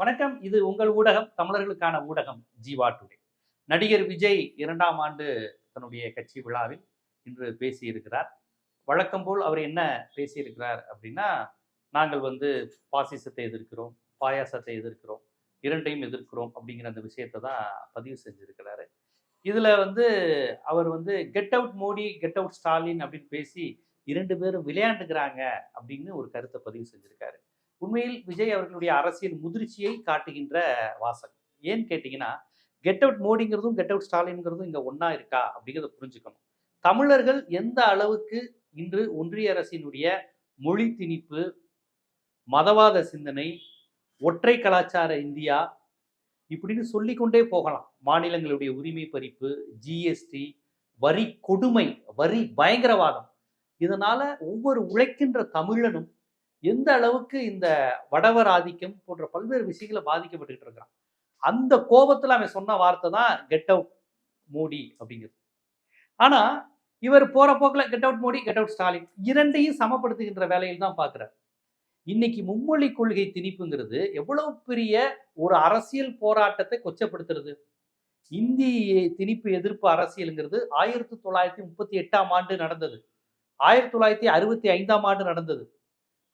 வணக்கம். இது உங்கள் ஊடகம் தமிழர்களுக்கான ஊடகம் ஜீவா டுடே. நடிகர் விஜய் இரண்டாம் ஆண்டு தன்னுடைய கட்சி விழாவில் இன்று பேசியிருக்கிறார். வழக்கம் போல் அவர் என்ன பேசியிருக்கிறார் அப்படின்னா நாங்கள் வந்து பாசிசத்தை எதிர்க்கிறோம் பாயாசத்தை எதிர்க்கிறோம் இரண்டையும் எதிர்க்கிறோம் அப்படிங்கிற அந்த விஷயத்தை தான் பதிவு செஞ்சிருக்கிறாரு. இதில் வந்து அவர் வந்து get out Modi get out Stalin அப்படின்னு பேசி இரண்டு பேரும் விளையாண்டுக்கிறாங்க அப்படின்னு ஒரு கருத்தை பதிவு செஞ்சுருக்காரு. உண்மையில் விஜய் அவர்களுடைய அரசியல் முதிர்ச்சியை காட்டுகின்ற வாசகம். ஏன்னு கேட்டிங்கன்னா கெட் அவுட் மோடிங்கிறதும் கெட் அவுட் ஸ்டாலின்ங்கிறதும் இங்கே ஒன்றா இருக்கா அப்படிங்கிறத புரிஞ்சுக்கணும். தமிழர்கள் எந்த அளவுக்கு இன்று ஒன்றிய அரசினுடைய மொழி திணிப்பு மதவாத சிந்தனை ஒற்றை கலாச்சார இந்தியா இப்படின்னு சொல்லிக்கொண்டே போகலாம். மாநிலங்களுடைய உரிமை பறிப்பு ஜிஎஸ்டி வரி கொடுமை வரி பயங்கரவாதம். இதனால ஒவ்வொரு உழைக்கின்ற தமிழனும் எந்த அளவுக்கு இந்த வடவர் ஆதிக்கம் போன்ற பல்வேறு விஷயங்களை பாதிக்கப்பட்டுக்கிட்டு இருக்கிறான். அந்த கோபத்தில் அவன் சொன்ன வார்த்தை தான் கெட் அவுட் மோடி அப்படிங்கிறது. ஆனால் இவர் போகிற போக்கில் get out Modi get out Stalin இரண்டையும் சமப்படுத்துகின்ற வேலையில் தான் பார்க்குறார் இன்னைக்கு மும்மொழி கொள்கை திணிப்புங்கிறது எவ்வளவு பெரிய ஒரு அரசியல் போராட்டத்தை கொச்சப்படுத்துறது. இந்தி திணிப்பு எதிர்ப்பு அரசியலுங்கிறது ஆயிரத்தி தொள்ளாயிரத்தி முப்பத்தி எட்டாம் ஆண்டு நடந்தது. ஆயிரத்தி தொள்ளாயிரத்தி அறுபத்தி ஐந்தாம் ஆண்டு நடந்தது.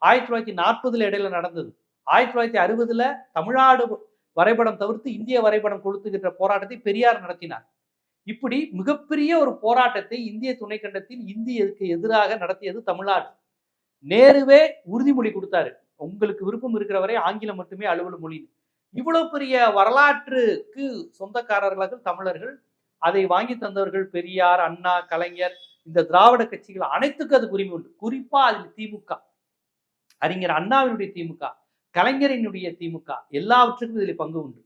ஆயிரத்தி தொள்ளாயிரத்தி நாற்பதுல இடையில நடந்தது. ஆயிரத்தி தொள்ளாயிரத்தி அறுபதுல தமிழ்நாடு வரைபடம் தவிர்த்து இந்திய வரைபடம் கொளுத்துகின்ற போராட்டத்தை பெரியார் நடத்தினார். இப்படி மிகப்பெரிய ஒரு போராட்டத்தை இந்திய துணைக்கண்டத்தில் இந்தியருக்கு எதிராக நடத்தியது தமிழ்நாடு. நேருவே உறுதிமொழி கொடுத்தாரு. உங்களுக்கு விருப்பம் இருக்கிற வரை ஆங்கிலம் மட்டுமே அலுவல் மொழி இவ்வளவு பெரிய வரலாற்றுக்கு சொந்தக்காரர்களாக தமிழர்கள் அதை வாங்கி தந்தவர்கள் பெரியார் அண்ணா கலைஞர் இந்த திராவிட கட்சிகள் அனைத்துக்கும் அது உரிமை உண்டு. குறிப்பா அதில் திமுக. அறிஞர் அண்ணாவினுடைய திமுக கலைஞரினுடைய திமுக எல்லாவற்றுக்கும் இதில் பங்கு உண்டு.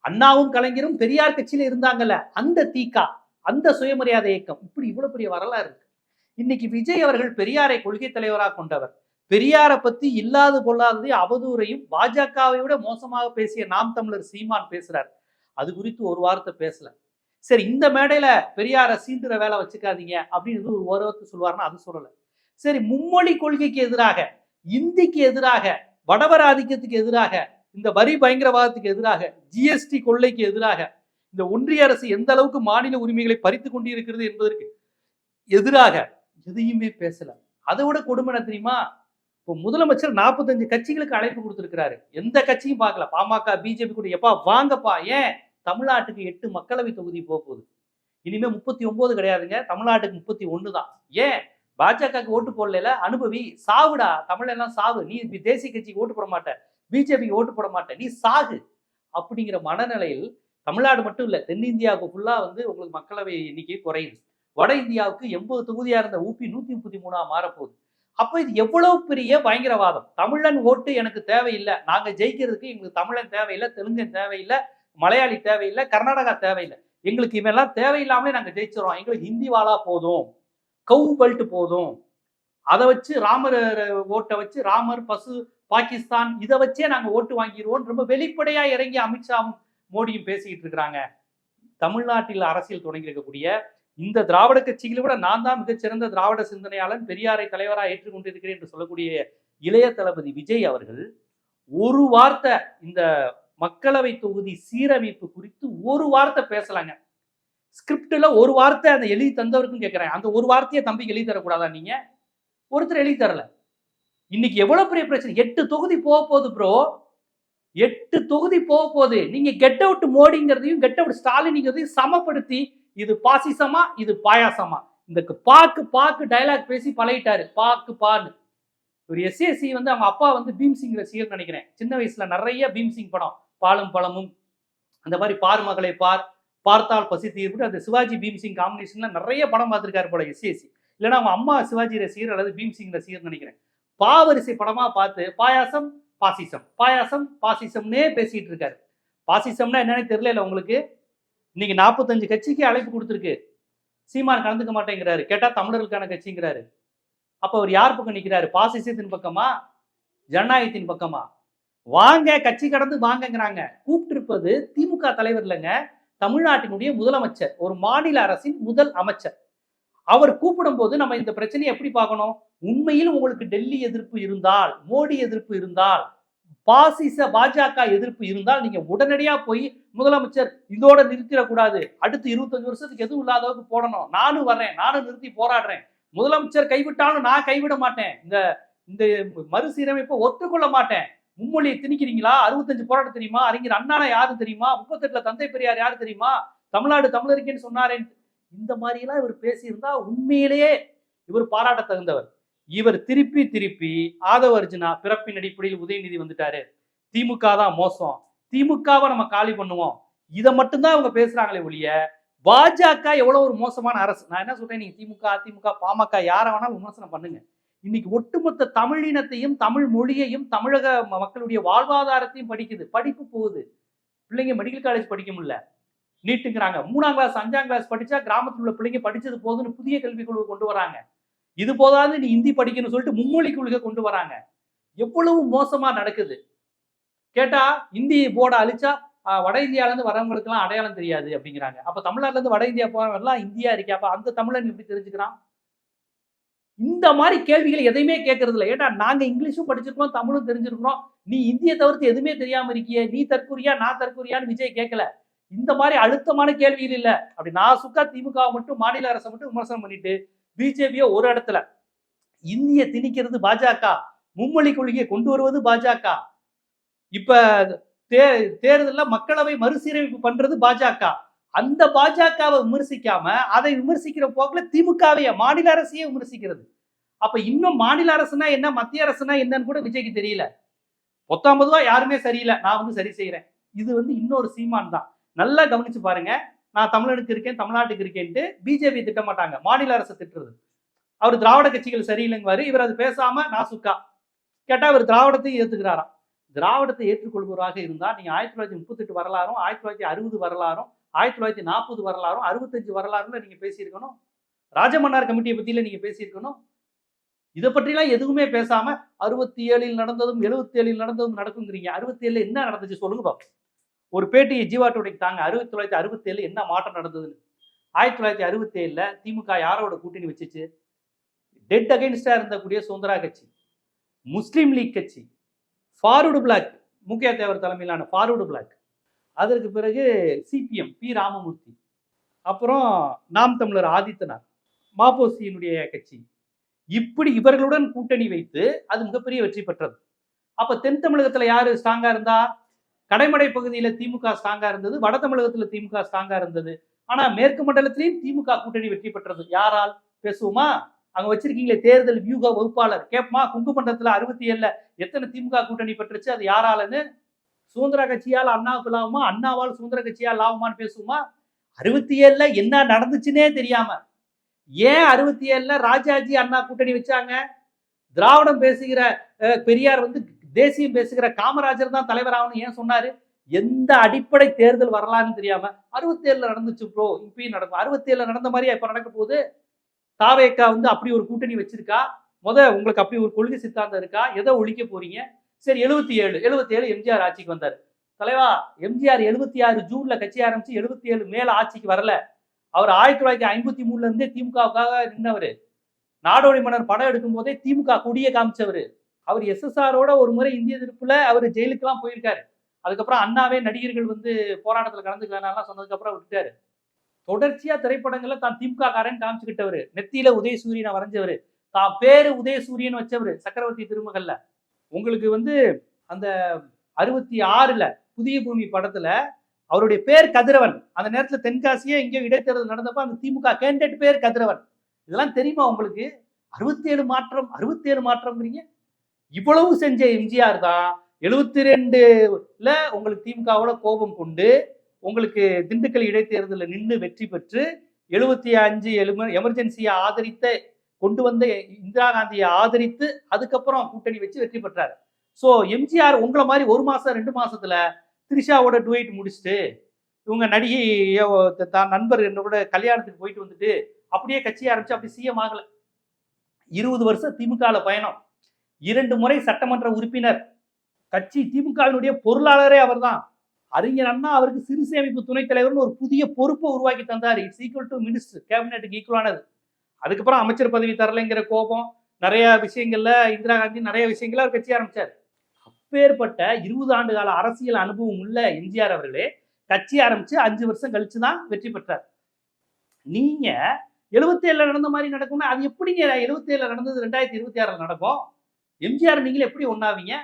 அண்ணாவும் கலைஞரும் பெரியார் கட்சியில இருந்தாங்கல்ல அந்த தீகா அந்த சுயமரியாதை இயக்கம் இப்படி இவ்வளவு பெரிய வரலாறு இருக்கு. இன்னைக்கு விஜய் அவர்கள் பெரியாரை கொள்கை தலைவராக கொண்டவர். பெரியாரை பத்தி இல்லாது பொல்லாததை அவதூறையும் பாஜகவை விட மோசமாக பேசிய நாம் தமிழர் சீமான் பேசுறார். அது குறித்து ஒரு வார்த்தை பேசல. சரி இந்த மேடையில பெரியாரை சீண்டுற வேலை வச்சுக்காதீங்க அப்படின்னு ஒரு ஓரத்தை சொல்லுவாருன்னா அது சொல்லல. சரி மும்மொழி கொள்கைக்கு எதிராக இந்திக்கு எதிராக வடவர் ஆதிக்கத்துக்கு எதிராக இந்த வரி பயங்கரவாதத்துக்கு எதிராக ஜிஎஸ்டி கொள்ளைக்கு எதிராக இந்த ஒன்றிய அரசு எந்த அளவுக்கு மாநில உரிமைகளை பறித்து கொண்டிருக்கிறது என்பதற்கு எதிராக எதையுமே பேசல. அதை விட கொடுமை தெரியுமா? இப்போ முதலமைச்சர் நாற்பத்தஞ்சு கட்சிகளுக்கு அழைப்பு கொடுத்துருக்கிறாரு. எந்த கட்சியும் பார்க்கல. பாமக பிஜேபி கூட எப்பா வாங்கப்பா ஏன்? தமிழ்நாட்டுக்கு எட்டு மக்களவை தொகுதி போக போகுது. இனிமே முப்பத்தி ஒன்பது கிடையாதுங்க. தமிழ்நாட்டுக்கு முப்பத்தி ஒன்று தான். ஏன்? பாஜகவுக்கு ஓட்டு போடல அனுபவி சாவுடா. தமிழெல்லாம் சாவு. நீ தேசிய கட்சிக்கு ஓட்டு போட மாட்ட. பிஜேபிக்கு ஓட்டு போட மாட்ட. நீ சாகு. அப்படிங்கிற மனநிலையில் தமிழ்நாடு மட்டும் இல்லை தென்னிந்தியாவுக்கு ஃபுல்லாக வந்து உங்களுக்கு மக்களவை எண்ணிக்கை குறையுது வட இந்தியாவுக்கு எண்பது தொகுதியாக இருந்த ஊபி நூற்றி முப்பத்தி மூணாக மாறப்போகுது. அப்போ இது எவ்வளவு பெரிய பயங்கரவாதம்? தமிழன் ஓட்டு எனக்கு தேவையில்லை. நாங்கள் ஜெயிக்கிறதுக்கு எங்களுக்கு தமிழன் தேவையில்லை தெலுங்கன் தேவையில்லை மலையாளி தேவையில்லை கர்நாடகா தேவையில்லை. எங்களுக்கு இவெல்லாம் தேவையில்லாமலே நாங்கள் ஜெயிச்சிடறோம். எங்களுக்கு ஹிந்தி வாழா போதும். கவு பெல்ட் போதும். அதை வச்சு ராமர் ஓட்டை வச்சு ராமர் பசு பாகிஸ்தான் இதை வச்சே நாங்கள் ஓட்டு வாங்கிடுவோம் ரொம்ப வெளிப்படையாக இறங்கி அமித்ஷாவும் மோடியும் பேசிக்கிட்டு இருக்கிறாங்க. தமிழ்நாட்டில் அரசியல் தொடங்கி இருக்கக்கூடிய இந்த திராவிட கட்சிகளை விட நான் தான் மிகச்சிறந்த திராவிட சிந்தனையாளன் பெரியாரை தலைவராக ஏற்றுக்கொண்டிருக்கிறேன் என்று சொல்லக்கூடிய இளைய தளபதி விஜய் அவர்கள் ஒரு வார்த்தை இந்த மக்களவை தொகுதி சீரமைப்பு குறித்து ஒரு வார்த்தை பேசலாங்க. ஸ்கிரிப்டில் ஒரு வார்த்தை அந்த எழுதி தந்தவருக்கும் கேட்குறேன் அந்த ஒரு வார்த்தையை தம்பிக்கு எழுதி தரக்கூடாதா நீங்க? ஒருத்தர் எழுதி தரல. இன்னைக்கு எவ்வளவு பெரிய பிரச்சனை? எட்டு தொகுதி போக போகுது ப்ரோ எட்டு தொகுதி போக போகுது. நீங்க கெட் அவுட் மோடிங்கிறதையும் கெட் அவுட் ஸ்டாலினிங்கிறதையும் சமப்படுத்தி இது பாசிசமா இது பாயாசமா. இந்த பாக்கு பாக்கு டைலாக் பேசி பழகிட்டாரு. பாக்கு பான்னு. ஒரு எஸ்ஏசி வந்து அவங்க அப்பா வந்து பீம்சிங் ரசிகர் நினைக்கிறேன். சின்ன வயசுல நிறைய பீம்சிங் படம். பாலும் பழமும். அந்த மாதிரி பார் மகளை பார். பார்த்தால் பசி தீர்ப்பு அந்த சிவாஜி பீம்சிங் காம்பினேஷன்ல நிறைய படம் பார்த்திருக்காரு போல எஸ்ஏசி இல்லைன்னா அவங்க அம்மா சிவாஜி ரசிகர் அல்லது பீம்சிங் ரசிகர் நினைக்கிறேன். பாவரிசை படமா பார்த்து பாயாசம் பாசிசம். பாயாசம் பாசிசம்னே பேசிட்டு இருக்காரு. பாசிசம்னா என்னன்னு தெரியல உங்களுக்கு? இன்னைக்கு நாற்பத்தஞ்சு கட்சிக்கு அழைப்பு கொடுத்துருக்கு. சீமான் கலந்துக்க மாட்டேங்கிறாரு. கேட்டா தமிழர்களுக்கான கட்சிங்கிறாரு. அப்ப அவர் யார் பக்கம் நிற்கிறாரு பாசிசத்தின் பக்கமா? ஜனநாயகத்தின் பக்கமா? வாங்க கட்சி கடந்து வாங்கங்கிறாங்க. கூப்பிட்டு இருப்பது திமுக தலைவர் இல்லைங்க. தமிழ்நாட்டினுடைய முதலமைச்சர் ஒரு மாநில அரசின் முதல் அமைச்சர். அவர் கூப்பிடும் போது நம்ம இந்த பிரச்சனையை எப்படி பார்க்கணும்? உண்மையில் உங்களுக்கு டெல்லி எதிர்ப்பு இருந்தால் மோடி எதிர்ப்பு இருந்தால் பாசிச பாஜக எதிர்ப்பு இருந்தால் நீங்க உடனடியா போய் முதலமைச்சர் இதோட நிறுத்திடக்கூடாது. அடுத்து இருபத்தஞ்சு வருஷத்துக்கு எதுவும் இல்லாதவருக்கு போடணும். நானும் வர்றேன். நானும் நிறுத்தி போராடுறேன். முதலமைச்சர் கைவிட்டாலும் நான் கைவிட மாட்டேன். இந்த இந்த மறுசீரமைப்பை ஒத்துக்கொள்ள மாட்டேன். மும்மொழியை திணிக்கிறீங்களா? அறுபத்தஞ்சு போராட்டம் தெரியுமா? அறிஞர் அண்ணானா யாரு தெரியுமா? முப்பத்தெட்டுல தந்தை பெரியார் யாரு தெரியுமா? தமிழ்நாடு தமிழருக்கேன்னு சொன்னாரேன் இந்த மாதிரி எல்லாம் இவர் பேசியிருந்தா உண்மையிலேயே இவர் பாராட்ட தகுந்தவர் இவர் திருப்பி திருப்பி ஆதவ அர்ஜுனா பிறப்பின் அடிப்படையில் உதயநிதி வந்துட்டாரு. திமுக தான் மோசம். திமுகவை நம்ம காலி பண்ணுவோம். இதை மட்டும்தான் அவங்க பேசுறாங்களே ஒழிய பாஜக எவ்வளவு ஒரு மோசமான அரசு. நான் என்ன சொல்றேன்? நீங்க திமுக அதிமுக பாமக யாரை வேணாலும் விமர்சனம் பண்ணுங்க. இன்னைக்கு ஒட்டுமொத்த தமிழினத்தையும் தமிழ் மொழியையும் தமிழக மக்களுடைய வாழ்வாதாரத்தையும் படிக்குது. படிப்பு போகுது. பிள்ளைங்க மெடிக்கல் காலேஜ் படிக்க முடியல. நீட்டுங்கிறாங்க. மூணாம் கிளாஸ் அஞ்சாம் கிளாஸ் படிச்சா கிராமத்தில் உள்ள பிள்ளைங்க படிச்சது போதுன்னு புதிய கல்விக் குழுவை கொண்டு வராங்க. இது போதாது நீ ஹிந்தி படிக்கணும்னு சொல்லிட்டு மும்மொழி கொள்கை கொண்டு வராங்க. எவ்வளவு மோசமா நடக்குது. கேட்டா இந்தி போர்டை அழிச்சா வட இந்தியால இருந்து வரவங்களுக்குலாம் அடையாளம் தெரியாது அப்படிங்கிறாங்க. அப்ப தமிழ்நாட்டுல இருந்து வட இந்தியா போறவங்க எல்லாம் இந்தியா இருக்கே அப்ப அந்த தமிழன் எப்படி தெரிஞ்சுக்கிறான்? இந்த மாதிரி கேள்விகள் எதையுமே கேட்கறது இல்லை ஏட்டா நாங்க இங்கிலீஷும் படிச்சிருக்கோம் தமிழும் தெரிஞ்சிருக்கிறோம். நீ இந்திய தவிர்த்து எதுவுமே தெரியாம இருக்கியே? நீ தற்கூறியா நான் தற்கூறியான்னு விஜய் கேட்கல. இந்த மாதிரி அழுத்தமான கேள்விகள் இல்லை. அப்படி நான் சுக்கா திமுக மட்டும் மாநில அரசை மட்டும் விமர்சனம் பண்ணிட்டு பிஜேபியை ஒரு இடத்துல இந்திய திணிக்கிறது பாஜக மும்மொழி கொள்கையை கொண்டு வருவது பாஜக. இப்ப தே தேர்தலில் மக்களவை மறுசீரமைப்பு பண்றது பாஜக. அந்த பாஜகவை விமர்சிக்காம அதை விமர்சிக்கிற போக்குல திமுகவைய மாநில அரசையே விமர்சிக்கிறது. அப்ப இன்னும் மாநில அரசுனா என்ன மத்திய அரசுனா என்னன்னு கூட விஜய்க்கு தெரியல. பத்தாம் ரூபா யாருமே சரியில்லை நான் வந்து சரி செய்யறேன் இது வந்து இன்னொரு சீமான் தான். நல்லா கவனிச்சு பாருங்க. நான் தமிழனுக்கு இருக்கேன் தமிழ்நாட்டுக்கு இருக்கேன்ட்டு பிஜேபி திட்ட மாட்டாங்க. மாநில அரசு திட்டுறது. அவர் திராவிட கட்சிகள் சரியில்லைங்குவாரு இவர் அது பேசாம நாசுக்கா. கேட்டா அவர் திராவிடத்தையும் ஏத்துக்கிறாராம். திராவிடத்தை ஏற்றுக்கொள்பவராக இருந்தா நீங்க ஆயிரத்தி தொள்ளாயிரத்தி முப்பத்தெட்டு வரலாறும் ஆயிரத்தி தொள்ளாயிரத்தி அறுபது வரலாறும் ஆயிரத்தி தொள்ளாயிரத்தி நாற்பது வரலாறும் அறுபத்தஞ்சு வரலாறுல நீங்க பேசியிருக்கணும். ராஜமன்னார் கமிட்டியை பத்தியில நீங்க பேசியிருக்கணும். இதை பற்றிலாம் எதுவுமே பேசாம அறுபத்தி ஏழில் நடந்ததும் எழுபத்தி ஏழில் நடந்ததும் நடக்குங்கிறீங்க. அறுபத்தி ஏழுல என்ன நடந்துச்சு சொல்லுங்க பாப்போம். ஒரு பேட்டியை ஜீவாட்டோடைக்கு தாங்க. அறுபத்தி தொள்ளாயிரத்தி அறுபத்தி ஏழு என்ன மாற்றம் நடந்ததுன்னு. ஆயிரத்தி தொள்ளாயிரத்தி அறுபத்தி ஏழுல திமுக யாரோட கூட்டணி வச்சுச்சு? டெட் அகைன்ஸ்டாக இருந்தக்கூடிய சுதந்திரா கட்சி முஸ்லீம் லீக் கட்சி ஃபார்வர்டு பிளாக் முக்கிய தேவர் தலைமையிலான ஃபார்வர்டு பிளாக் அதற்கு பிறகு சிபிஎம் பி ராமமூர்த்தி அப்புறம் நாம் தமிழர் ஆதித்தனார் மாபோசியினுடைய கட்சி. இப்படி இவர்களுடன் கூட்டணி வைத்து அது மிகப்பெரிய வெற்றி பெற்றது. அப்ப தென் தமிழகத்துல யாரு ஸ்ட்ராங்கா இருந்தா? கடைமடை பகுதியில திமுக ஸ்ட்ராங்கா இருந்தது வட தமிழகத்துல திமுக ஸ்ட்ராங்கா இருந்தது. ஆனா மேற்கு மண்டலத்திலையும் திமுக கூட்டணி வெற்றி பெற்றது. யாரால்? பேசுவோமா? அங்க வச்சிருக்கீங்களே தேர்தல் வியூக வகுப்பாளர். கேப்மா குங்குமண்டலத்துல அறுபத்தி ஏழுல எத்தனை திமுக கூட்டணி பெற்றுச்சு? அது யாராலன்னு சுதந்திர கட்சியால் அண்ணாவுக்கு லாபமா அண்ணாவால் சுதந்திர கட்சியால் லாபமான்னு பேசுவோமா? அறுபத்தி ஏழுல என்ன நடந்துச்சுன்னே தெரியாம. ஏன் அறுபத்தி ஏழுல ராஜாஜி அண்ணா கூட்டணி வச்சாங்க? திராவிடம் பேசுகிற அஹ், பெரியார் வந்து தேசியம் பேசுகிற காமராஜர் தான் தலைவர் ஆகணும் ஏன் சொன்னாரு? எந்த அடிப்படை தேர்தல் வரலான்னு தெரியாம. அறுபத்தி ஏழுல நடந்துச்சு ப்ரோ இப்பயும் நடக்கும். அறுபத்தி ஏழுல நடந்த மாதிரி இப்ப நடக்க போகுது? தாவேக்கா வந்து அப்படி ஒரு கூட்டணி வச்சிருக்கா? முத உங்களுக்கு அப்படி ஒரு கொள்கை சித்தாந்தம் இருக்கா? எதை ஒழிக்க போறீங்க? சரி எழுபத்தி ஏழு. எழுபத்தி ஏழு எம்ஜிஆர் ஆட்சிக்கு வந்தார். தலைவா எம்ஜிஆர் எழுபத்தி ஆறு ஜூன்ல கட்சி ஆரம்பிச்சு எழுபத்தி ஏழு மேல ஆட்சிக்கு வரல. அவர் ஆயிரத்தி தொள்ளாயிரத்தி ஐம்பத்தி மூணுல இருந்தே திமுகவுக்காக நின்றவர் நாடோடி மன்னர் படம் எடுக்கும் போதே திமுக கொடியை காமிச்சவர். அவர் எஸ்எஸ்ஆரோட ஒரு முறை இந்திய எதிர்ப்புல அவர் ஜெயிலுக்கெல்லாம் போயிருக்காரு. அதுக்கப்புறம் அண்ணாவே நடிகர்கள் வந்து போராட்டத்துல கலந்துக்கலாம் சொன்னதுக்கப்புறம் சொன்னதுக்கு அப்புறம் விட்டுட்டாரு தொடர்ச்சியா திரைப்படங்கள்ல தான் திமுக காரன் காமிச்சுக்கிட்டவர். நெத்தியில உதயசூரியனை வரைஞ்சவர். தான் பேரு உதயசூரியன் வச்சவர் சக்கரவர்த்தி திருமகள்ல. உங்களுக்கு வந்து அந்த அறுபத்தி ஆறுல புதிய பூமி படத்துல அவருடைய பேர் கதிரவன். அந்த நேரத்தில் தென்காசியே இங்கே இடைத்தேர்தல் நடந்தப்ப அந்த திமுக கேண்டிடேட் பேர் கதிரவன். இதெல்லாம் தெரியுமா உங்களுக்கு? அறுபத்தி ஏழு மாற்றம் அறுபத்தி ஏழு மாற்றம்ங்கிறீங்க. இவ்வளவு செஞ்ச எம்ஜிஆர் தான் எழுபத்தி ரெண்டுல உங்களுக்கு திமுகவோட கோபம் கொண்டு உங்களுக்கு திண்டுக்கல் இடைத்தேர்தலில் நின்று வெற்றி பெற்று எழுபத்தி அஞ்சு எழும எமர்ஜென்சியை ஆதரித்த கொண்டு வந்த இந்திரா காந்தியை ஆதரித்து அதுக்கப்புறம் கூட்டணி வச்சு வெற்றி பெற்றார். ஸோ எம்ஜிஆர் உங்களை மாதிரி ஒரு மாசம் ரெண்டு மாசத்துல த்ரிஷாவோட டூயிட் முடிச்சுட்டு இவங்க நடிகை தான் நண்பர் என்னோட கல்யாணத்துக்கு போயிட்டு வந்துட்டு அப்படியே கட்சி ஆரம்பிச்சு அப்படி சிஎம் ஆகல. இருபது வருஷம் திமுகவில் பயணம். இரண்டு முறை சட்டமன்ற உறுப்பினர். கட்சி திமுகவினுடைய பொருளாளரே அவர்தான். அறிஞர் அண்ணா அவருக்கு சிறு சேமிப்பு துணைத் தலைவர்னு ஒரு புதிய பொறுப்பை உருவாக்கி தந்தார். இட்ஸ் ஈக்குவல் டு மினிஸ்டர் கேபினெட்டுக்கு ஈக்குவலானது அதுக்கப்புறம் அமைச்சர் பதவி தரலைங்கிற கோபம் நிறைய விஷயங்கள்ல இந்திரா காந்தி நிறைய விஷயங்கள அவர் கட்சி ஆரம்பிச்சார். அப்பேற்பட்ட இருபது ஆண்டு கால அரசியல் அனுபவம் உள்ள எம்ஜிஆர் அவர்களே கட்சி ஆரம்பிச்சு அஞ்சு வருஷம் கழிச்சு தான் வெற்றி பெற்றார். நீங்க எழுபத்தி ஏழுல நடந்த மாதிரி நடக்கும்னா அது எப்படிங்க எழுபத்தி ஏழுல நடந்தது ரெண்டாயிரத்தி இருபத்தி ஆறுல நடக்கும்? எம்ஜிஆர் நீங்களே எப்படி ஒன்னாவீங்க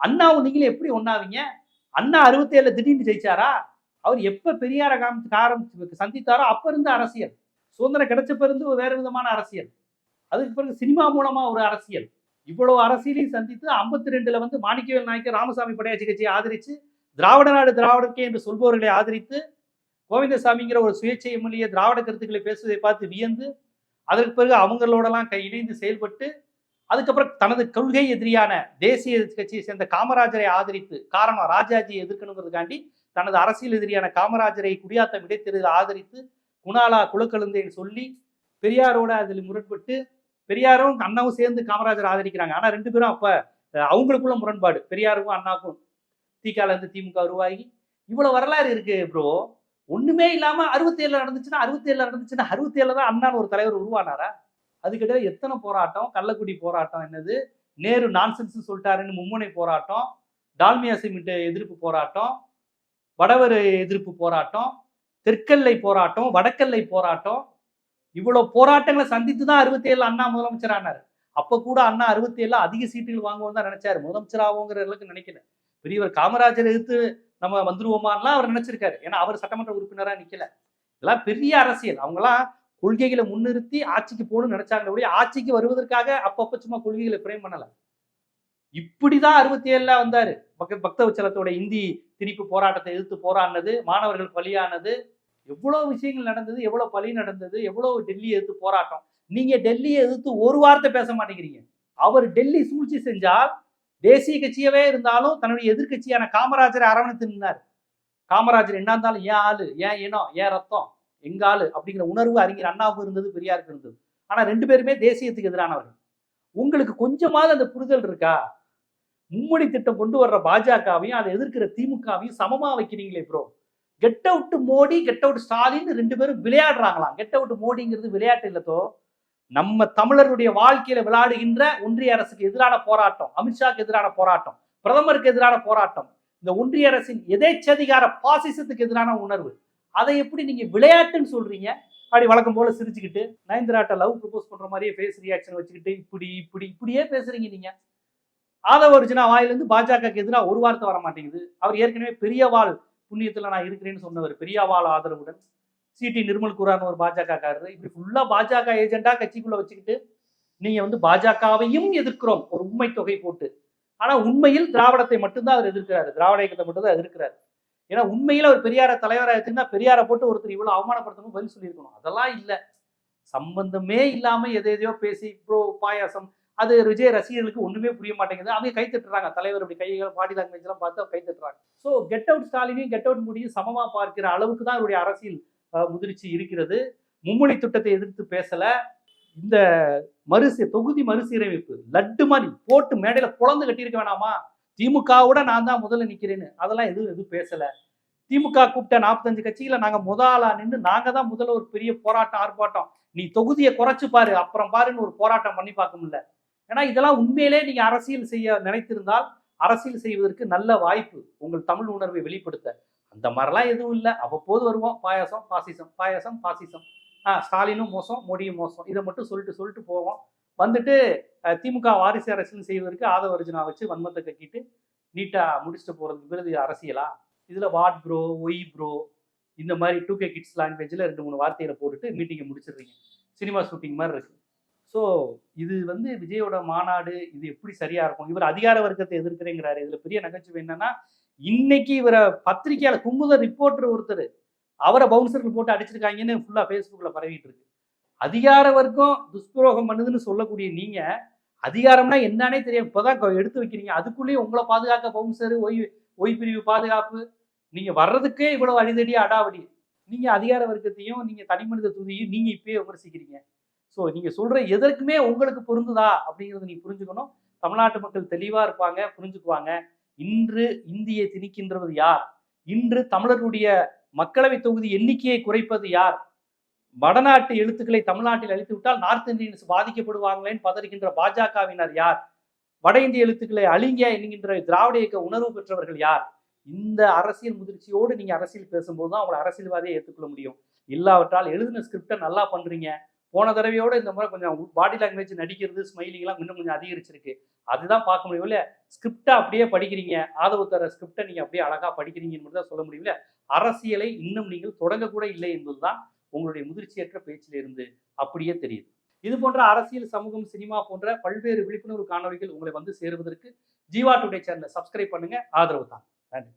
அண்ணாவும் நீங்களே எப்படி ஒன்னாவீங்க அண்ணா அறுபத்தி ஏழுல திடீர்னு ஜெயிச்சாரா? அவர் எப்ப பெரியார காமிச்சு ஆரம்பிச்சு சந்தித்தாரோ அப்ப இருந்த அரசியல். சுதந்திரம் கிடைச்ச பிறந்து வேற விதமான அரசியல். அதுக்கு பிறகு சினிமா மூலமா ஒரு அரசியல். இவ்வளவு அரசியலையும் சந்தித்து ஐம்பத்தி ரெண்டுல வந்து மாணிக்கவேல் நாயக்கர் ராமசாமி படையாட்சி கட்சியை ஆதரிச்சு திராவிட நாடு திராவிடக்கே என்று சொல்பவர்களை ஆதரித்து கோவிந்தசாமிங்கிற ஒரு சுயேட்சை எம்எல்ஏ திராவிட கருத்துக்களை பேசுவதை பார்த்து வியந்து அதற்கு பிறகு அவங்களோடலாம் கை இணைந்து செயல்பட்டு அதுக்கப்புறம் தனது கொள்கை எதிரியான தேசிய கட்சியை சேர்ந்த காமராஜரை ஆதரித்து காரணம் ராஜாஜியை எதிர்க்கணுங்கிறதுக்காண்டி தனது அரசியல் எதிரியான காமராஜரை குடியாத்தம் இடைத்தேர்தலில் ஆதரித்து குணாலா குலக்கழுந்தேன்னு சொல்லி பெரியாரோட அதில் முரண்பட்டு பெரியாரும் அண்ணாவும் சேர்ந்து காமராஜர் ஆதரிக்கிறாங்க. ஆனால் ரெண்டு பேரும் அப்போ அவங்களுக்குள்ள முரண்பாடு. பெரியாருக்கும் அண்ணாக்கும் திகால திமுக உருவாகி. இவ்வளோ வரலாறு இருக்கு ப்ரோ ஒன்றுமே இல்லாமல் அறுபத்தேழில் நடந்துச்சுன்னா அறுபத்தேழில் நடந்துச்சுன்னா அறுபத்தி தான் அண்ணான்னு ஒரு தலைவர் உருவானாரா? அதுக்கிட்ட எத்தனை போராட்டம்? கள்ளக்குடி போராட்டம் என்னது? நேரு நான்சென்ஸ் சொல்லிட்டாருன்னு மும்முனை போராட்டம். டால்மியா சிமெண்ட் எதிர்ப்பு போராட்டம். வடவர் எதிர்ப்பு போராட்டம். தெற்கெல்லை போராட்டம் வடக்கெல்லை போராட்டம். இவ்வளவு போராட்டங்களை சந்தித்து தான் அறுபத்தி ஏழுல அண்ணா முதலமைச்சர் ஆனார். அப்ப கூட அண்ணா அறுபத்தி ஏழுல அதிக சீட்டுகள் வாங்குவோம் தான் நினைச்சாரு. முதலமைச்சர் ஆகுங்கிற அளவுக்கு நினைக்கல. பெரியவர் காமராஜர் எதிர்த்து நம்ம வந்துருவோமான்லாம் அவர் நினைச்சிருக்காரு. ஏன்னா அவர் சட்டமன்ற உறுப்பினரா நிக்கல. இதெல்லாம் பெரிய அரசியல். அவங்களாம் கொள்கைகளை முன்னிறுத்தி ஆட்சிக்கு போகணும்னு நினைச்சாங்க ஒழிய ஆட்சிக்கு வருவதற்காக அப்பப்ப சும்மா கொள்கைகளை ஃப்ரேம் பண்ணல. இப்படிதான் அறுபத்தி ஏழுல வந்தாரு. பக்த உச்சலத்தோட இந்தி திணிப்பு போராட்டத்தை எதிர்த்து போராடினது மாணவர்கள் பலியானது. எவ்வளவு விஷயங்கள் நடந்தது எவ்வளவு பலி நடந்தது எவ்வளவு டெல்லி எதிர்த்து போராட்டம். நீங்க டெல்லியை எதிர்த்து ஒரு வார்த்தை பேச மாட்டேங்கிறீங்க. அவர் டெல்லி சூழ்ச்சி செஞ்சால் தேசிய கட்சியவே இருந்தாலும் தன்னுடைய எதிர்க்கட்சியான காமராஜரை அரவணைத்து நின்றார் காமராஜர் என்ன இருந்தாலும் ஏன் ஆளு? ஏன் இனம்? ஏன் ரத்தம்? எங்க ஆளு? அப்படிங்கிற உணர்வு அறிஞர் அண்ணாவுக்கு இருந்தது பெரியாருக்கு இருந்தது. ஆனா ரெண்டு பேருமே தேசியத்துக்கு எதிரானவர்கள். உங்களுக்கு கொஞ்சமாவது அந்த புரிதல் இருக்கா? மும்மொழி திட்டம் கொண்டு வர்ற பாஜகவையும் அதை எதிர்க்கிற திமுகவையும் சமமா வைக்கிறீங்களே bro get out Modi get out Stalin ரெண்டு பேரும் விளையாடுறாங்களாம். கெட் அவுட் மோடிங்கிறது விளையாட்டு இல்லத்தோ நம்ம தமிழருடைய வாழ்க்கையில விளையாடுகின்ற ஒன்றிய அரசுக்கு எதிரான போராட்டம் அமித்ஷாக்கு எதிரான போராட்டம் பிரதமருக்கு எதிரான போராட்டம் இந்த ஒன்றிய அரசின் எதேச்சதிகார பாசிசத்துக்கு எதிரான உணர்வு. அதை எப்படி நீங்க விளையாட்டுன்னு சொல்றீங்க? அப்படி வழக்கம் போல சிரிச்சுக்கிட்டு நயன்திராட்ட லவ் ப்ரப்போஸ் பண்ற மாதிரியே ஃபேஸ் ரியாக்ஷன் வச்சுக்கிட்டு இப்படி இப்படி இப்படியே பேசுறீங்க நீங்க. ஆதவ அர்ஜுனா வாயிலிருந்து பாஜகக்கு எதிராக ஒரு வார்த்தை வர மாட்டேங்குது. அவர் ஏற்கனவே பெரியவாள் புண்ணியத்தில் நான் இருக்கிறேன்னு சொன்னவர் பெரியவாள் ஆதரவுடன். சிடி நிர்மல் குரான் ஒரு பாஜக காரர் இப்படி ஃபுல்லாக பாஜக ஏஜெண்டா கட்சிக்குள்ளே வச்சுக்கிட்டு நீங்க வந்து பாஜகவையும் எதிர்க்கிறோம். ஒரு உண்மை தொகை போட்டு. ஆனால் உண்மையில் திராவிடத்தை மட்டும்தான் அவர் எதிர்க்கிறாரு. திராவிட இயக்கத்தை மட்டும்தான் எதிர்க்கிறாரு. ஏன்னா உண்மையில் அவர் பெரியார தலைவராக எடுத்துன்னா பெரியாரை போட்டு ஒருத்தர் இவ்வளோ அவமானப்படுத்தணும் பதில் சொல்லியிருக்கணும். அதெல்லாம் இல்லை. சம்பந்தமே இல்லாமல் எதை எதையோ பேசி ப்ரோ பாயாசம் அது விஜய் ரசிகர்களுக்கு ஒன்றுமே புரிய மாட்டேங்குது. அவங்க கை தட்டுறாங்க. தலைவர் அப்படி கைகள் பாடி லாங்குவேஜ் எல்லாம் பார்த்து கை தட்டுறாங்க. ஸோ கெட் அவுட் ஸ்டாலினையும் கெட் அவுட் முடியும் சமமாக பார்க்கிற அளவுக்கு தான் அவருடைய அரசியல் முதிர்ச்சி இருக்கிறது. மும்மொழி திட்டத்தை எதிர்த்து பேசலை. இந்த மறுசீ தொகுதி மறுசீரமைப்பு லட்டு மாதிரி போட்டு மேடையில் குழந்தை கட்டியிருக்க வேணாமா? திமுகவோட நான் தான் முதல்ல நிற்கிறேன்னு அதெல்லாம் எதுவும் எதுவும் பேசலை. திமுக கூப்பிட்ட நாற்பத்தஞ்சு கட்சியில நாங்கள் முதலாக நின்று நாங்கள் தான் முதல்ல ஒரு பெரிய போராட்டம் ஆர்ப்பாட்டம். நீ தொகுதியை குறைச்சு பாரு அப்புறம் பாருன்னு ஒரு போராட்டம் பண்ணி பார்க்க முடியல. ஏன்னா இதெல்லாம் உண்மையிலே நீங்க அரசியல் செய்ய நினைத்திருந்தால் அரசியல் செய்வதற்கு நல்ல வாய்ப்பு உங்கள் தமிழ் உணர்வை வெளிப்படுத்த. அந்த மாதிரிலாம் எதுவும் இல்லை. அவ்வப்போது வருவோம். பாயாசம் பாசிசம் பாயாசம் பாசிசம். ஆ ஸ்டாலினும் மோசம் மோடியும் மோசம். இதை மட்டும் சொல்லிட்டு சொல்லிட்டு போவோம். வந்துட்டு திமுக வாரிசு அரசியல் செய்வதற்கு ஆதவ அர்ஜுனா வச்சு வன்மத்தை கட்டிட்டு நீட்டாக முடிச்சுட்டு போகிறது விருது அரசியலா? இதில் வாட் ப்ரோ ஒய் ப்ரோ இந்த மாதிரி டூ கே கிட்ஸ் லாங்குவேஜில் ரெண்டு மூணு வார்த்தைகளை போட்டுட்டு மீட்டிங்கை முடிச்சிடுறீங்க. சினிமா ஷூட்டிங் மாதிரி இருக்குது ஸோ இது வந்து விஜயோட மாநாடு இது எப்படி சரியா இருக்கும்? இவர் அதிகார வர்க்கத்தை எதிர்க்கிறேங்கிறாரு. இதுல பெரிய நகைச்சுவை என்னன்னா இன்னைக்கு இவரை பத்திரிகையாளர் குமுத ரிப்போர்ட்டர் ஒருத்தர் அவரை பவுன்சர்கள் போட்டு அடிச்சிருக்காங்கன்னு ஃபுல்லா ஃபேஸ்புக்ல பரவிட்டு இருக்கு. அதிகார வர்க்கம் துஷ்பிரோகம் பண்ணுதுன்னு சொல்லக்கூடிய நீங்க அதிகாரம்னா என்னன்னே தெரியும் இப்போதான் எடுத்து வைக்கிறீங்க. அதுக்குள்ளேயே உங்களை பாதுகாக்க பவுன்சர் ஓய்வு ஒய் பிரிவு பாதுகாப்பு நீங்க வர்றதுக்கே இவ்வளவு அடிதடி அடாவடி. நீங்க அதிகார வர்க்கத்தையும் நீங்க தனிமனித துதியும் துதியையும் நீங்க இப்பயே விமர்சிக்கிறீங்க. ஸோ நீங்க சொல்ற எதற்குமே உங்களுக்கு பொருந்துதா? அப்படிங்கறத நீங்க புரிஞ்சுக்கணும். தமிழ்நாட்டு மக்கள் தெளிவா இருப்பாங்க புரிஞ்சுக்குவாங்க. இன்று இந்தியை திணிக்கின்றது யார்? இன்று தமிழருடைய மக்களவை தொகுதி எண்ணிக்கையை குறைப்பது யார்? வடநாட்டு எழுத்துக்களை தமிழ்நாட்டில் அழித்து விட்டால் நார்த் இந்தியன்ஸ் பாதிக்கப்படுவாங்களேன்னு பதறுகின்ற பாஜகவினர் யார்? வட இந்திய எழுத்துக்களை அழிங்க என்கின்ற திராவிட இயக்க உணர்வு பெற்றவர்கள் யார்? இந்த அரசியல் முதிர்ச்சியோடு நீங்க அரசியல் பேசும்போது தான் அவங்களை அரசியல்வாதியை ஏற்றுக்கொள்ள முடியும். இல்லாவிட்டால் எழுதின ஸ்கிரிப்டை நல்லா பண்றீங்க. போன தடவையோட இந்த முறை கொஞ்சம் பாடி லாங்குவேஜ் நடிக்கிறது ஸ்மைலிங்லாம் இன்னும் கொஞ்சம் அதிகரிச்சிருக்கு. அதுதான் பார்க்க முடியும் இல்ல ஸ்கிரிப்டை அப்படியே படிக்கிறீங்க. ஆதரவு தர ஸ்கிரிப்டை நீங்க அப்படியே அழகா படிக்கிறீங்கன்னு மட்டும் தான் சொல்ல முடியல அரசியலை இன்னும் நீங்கள் தொடங்க கூட இல்லை என்பதுதான் உங்களுடைய முதிர்ச்சியற்ற பேச்சில் இருந்து அப்படியே தெரியுது. இது போன்ற அரசியல் சமூகம் சினிமா போன்ற பல்வேறு விழிப்புணர்வு காணொலிகள் உங்களை வந்து சேருவதற்கு ஜீவா டுடே சேனலை சப்ஸ்கிரைப் பண்ணுங்க. ஆதரவு தான் நன்றி.